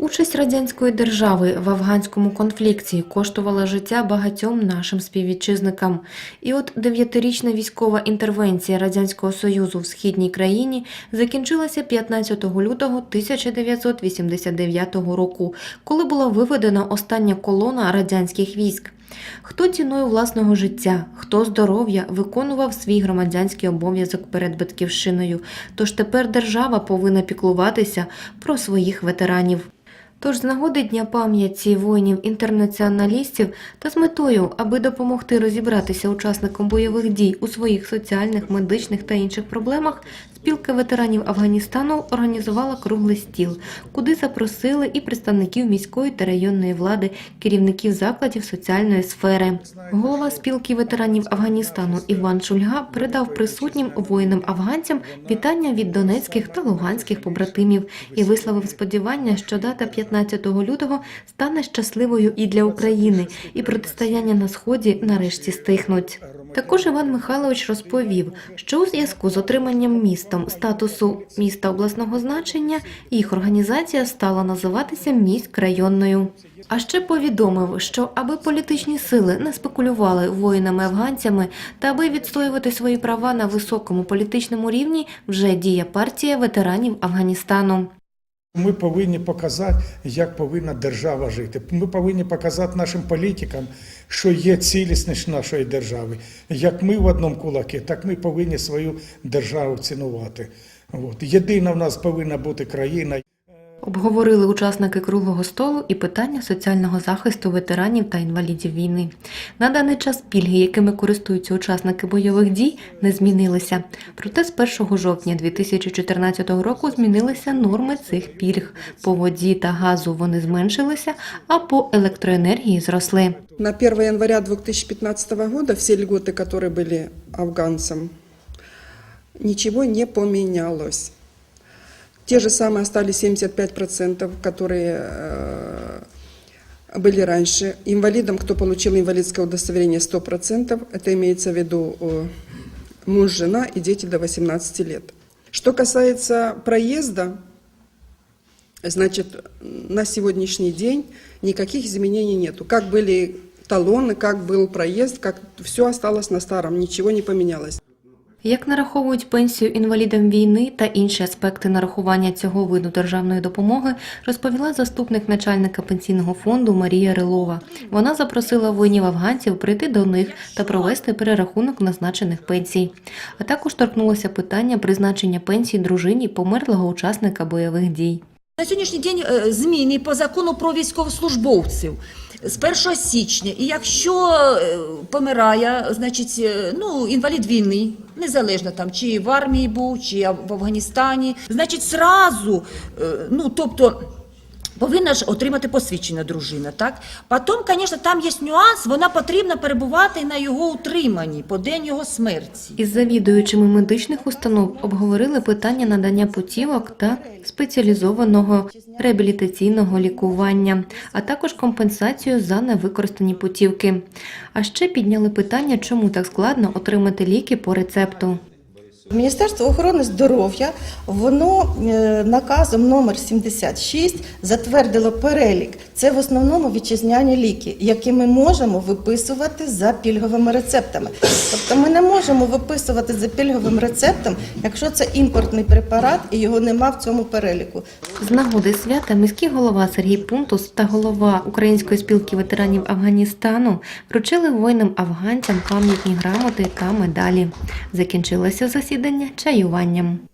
Участь радянської держави в афганському конфлікті коштувала життя багатьом нашим співвітчизникам. І от дев'ятирічна військова інтервенція радянського союзу в східній країні закінчилася 15 лютого 1989 року, коли була виведена остання колона радянських військ. Хто ціною власного життя, хто здоров'я виконував свій громадянський обов'язок перед батьківщиною. Тож тепер держава повинна піклуватися про своїх ветеранів. Тож з нагоди Дня пам'яті воїнів-інтернаціоналістів та з метою, аби допомогти розібратися учасникам бойових дій у своїх соціальних, медичних та інших проблемах, спілка ветеранів Афганістану організувала круглий стіл, куди запросили і представників міської та районної влади, керівників закладів соціальної сфери. Голова спілки ветеранів Афганістану Іван Шульга передав присутнім воїнам-афганцям вітання від донецьких та луганських побратимів і висловив сподівання, що дата 15 лютого стане щасливою і для України, і протистояння на сході нарешті стихнуть. Також Іван Михайлович розповів, що у зв'язку з отриманням містом статусу міста обласного значення їх організація стала називатися міськ районною. А ще повідомив, що аби політичні сили не спекулювали воїнами-афганцями та аби відстоювати свої права на високому політичному рівні, вже діє партія ветеранів Афганістану. Ми повинні показати, як повинна держава жити. Ми повинні показати нашим політикам, що є цілісність нашої держави. Як ми в одному кулакі, так ми повинні свою державу цінувати. От. Єдина в нас повинна бути країна. Обговорили учасники круглого столу і питання соціального захисту ветеранів та інвалідів війни. На даний час пільги, якими користуються учасники бойових дій, не змінилися. Проте з 1 жовтня 2014 року змінилися норми цих пільг. По воді та газу вони зменшилися, а по електроенергії зросли. На 1 января 2015 года все льготы, которые были афганцам, ничего не поменялось. Те же самые остались 75%, которые э, были раньше. Инвалидам, кто получил инвалидское удостоверение 100%, это имеется в виду э, муж, жена и дети до 18 лет. Что касается проезда, Значит, на сегодняшний день никаких изменений нету. Как были талоны, как был проезд, как все осталось на старом, ничего не поменялось. Як нараховують пенсію інвалідам війни та інші аспекти нарахування цього виду державної допомоги, розповіла заступник начальника пенсійного фонду Марія Рилова. Вона запросила воїнів-афганців прийти до них та провести перерахунок назначених пенсій. А також торкнулося питання призначення пенсії дружині померлого учасника бойових дій. На сьогоднішній день е, зміни по закону про військовослужбовців з 1 січня. І якщо е, помирає, значить, е, ну, інвалід війни, незалежно там, чи в армії був, чи в Афганістані, значить, зразу, ну, тобто. Повинна ж отримати посвідчення дружина, так? Потім, звісно, там є нюанс, вона потрібна перебувати на його утриманні по день його смерті. Із завідуючими медичних установ обговорили питання надання путівок та спеціалізованого реабілітаційного лікування, а також компенсацію за невикористані путівки. А ще підняли питання, чому так складно отримати ліки по рецепту. Міністерство охорони здоров'я воно е, наказом номер 76 затвердило перелік. Це в основному вітчизняні ліки, які ми можемо виписувати за пільговими рецептами. Тобто ми не можемо виписувати за пільговим рецептом, якщо це імпортний препарат і його нема в цьому переліку. З нагоди свята міський голова Сергій Пунтус та голова Української спілки ветеранів Афганістану вручили воїнам-афганцям пам'ятні грамоти та медалі. Закінчилося засідання чаюванням.